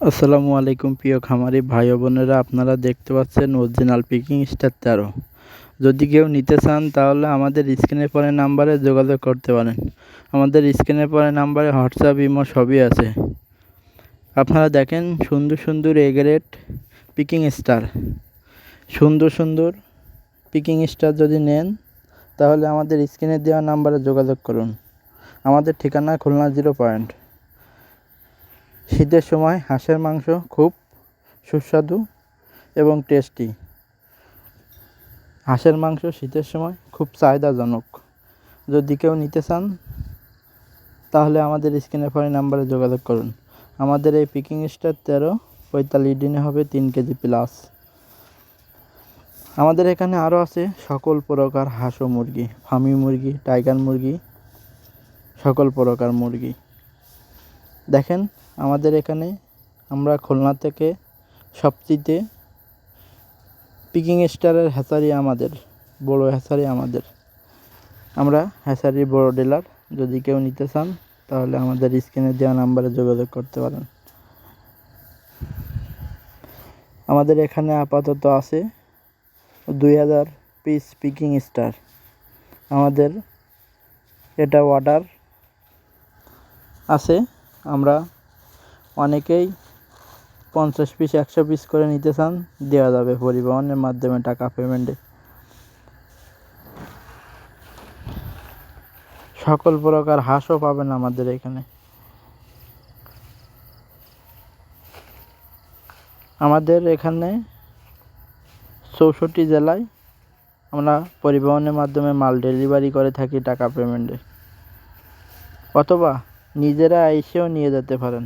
আসসালামু আলাইকুম প্রিয় খামারি ভাই বোনেরা, আপনারা দেখতে পাচ্ছেন অরিজিনাল পিকিং স্টার তেরো। যদি কেউ নিতে চান তাহলে আমাদের স্ক্রিনে পরে নাম্বারে যোগাযোগ করতে পারেন। আমাদের স্ক্রিনে পরে নাম্বারে হোয়াটসঅ্যাপ ইমো সবই আছে। আপনারা দেখেন সুন্দর সুন্দর এগ্রেড পিকিং স্টার সুন্দর সুন্দর পিকিং স্টার যদি নেন, তাহলে আমাদের স্ক্রিনে দেওয়া নাম্বারে যোগাযোগ করুন। আমাদের ঠিকানা খুলনা জিরো পয়েন্ট শীতের সময় হাঁসের মাংস খুব সুস্বাদু এবং টেস্টি হাঁসের মাংস শীতের সময় খুব চাহিদাজনক। যদি কেউ নিতে চান, তাহলে আমাদের স্ক্রিনে ফোন নাম্বারে যোগাযোগ করুন। আমাদের এই পিকিং স্টার তেরো পঁয়তাল্লিশ দিনে হবে তিন কেজি প্লাস আমাদের এখানে আরও আছে সকল প্রকার হাঁস ও মুরগি ফার্মি মুরগি টাইগার মুরগি, সকল প্রকার মুরগি। দেখেন আমাদের এখানে আমরা খুলনা থেকে সবচেয়ে পিকিং স্টারের হ্যাচারি আমাদের, বড় হ্যাচারি আমাদের। আমরা হ্যাচারির বড় ডিলার যদি কেউ নিতে চান, তাহলে আমাদের স্ক্রিনে দেওয়া নাম্বারে যোগাযোগ করতে পারেন। আমাদের এখানে আপাতত আছে দুই হাজার পিস পিকিং স্টার আমাদের এটা অর্ডার আছে, আমরা অনেকেই পঞ্চাশ পিস, একশো পিস করে নিতে চান, দেওয়া যাবে পরিবহনের মাধ্যমে টাকা পেমেন্টে সকল প্রকার হাঁসও পাবেন আমাদের এখানে। আমাদের এখানে চৌষট্টি জেলায় আমরা পরিবহনের মাধ্যমে মাল ডেলিভারি করে থাকি টাকা পেমেন্টে অথবা নিজেরা এসেও নিয়ে যেতে পারেন।